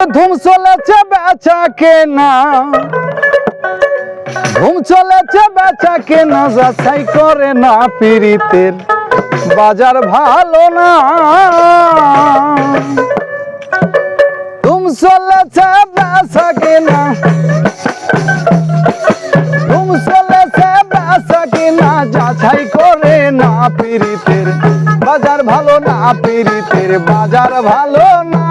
ধুম চলেছে বেচা কেনা। ধুম চলেছে বেচা কেনা, যাচাই করে না পীড়িতের বাজার ভালো না। ধুম চলেছে বেচা কেনা। ধুম চলেছে বেচা কেনা, যাচাই করে না পীড়িতের পীড়িতের বাজার ভালো না।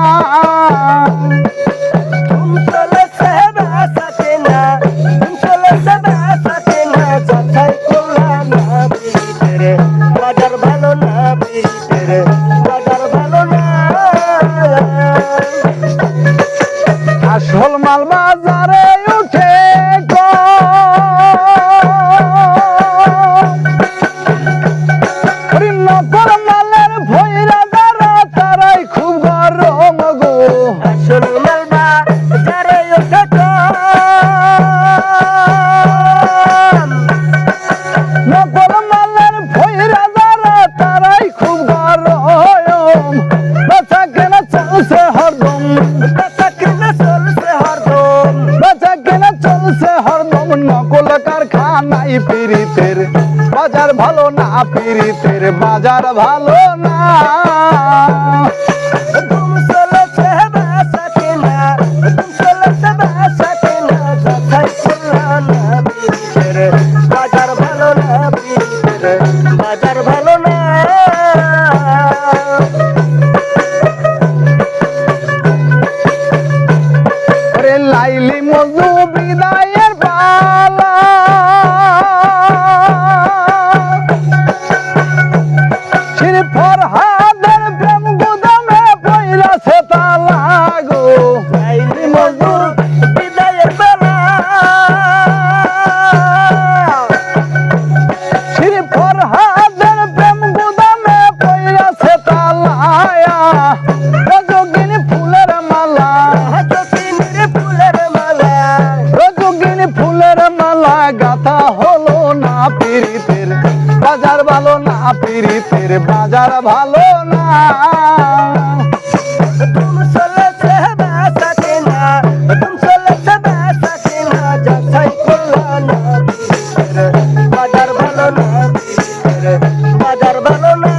বাজার ভালো না পীড়িতের বাজার ভালো না। গাথা হলো না পীড়িতের বাজার ভালো না পিরিতেরে, বাজার ভালো না পিরিতেরে, বাজার ভালো না।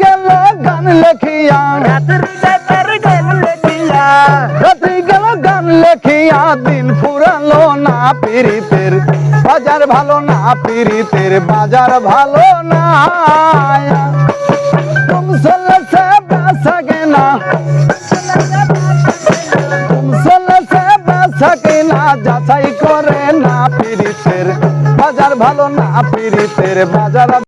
গেল গান লেখিয়া। রাতের গেল, গান লেখিয়া, দিন ফুরালো না পীড়িতের। বাজার ভালো না পীড়িতের, বাজার ভালো না যাচাই করে না পীড়িতের। বাজার ভালো না পীড়িতের, বাজার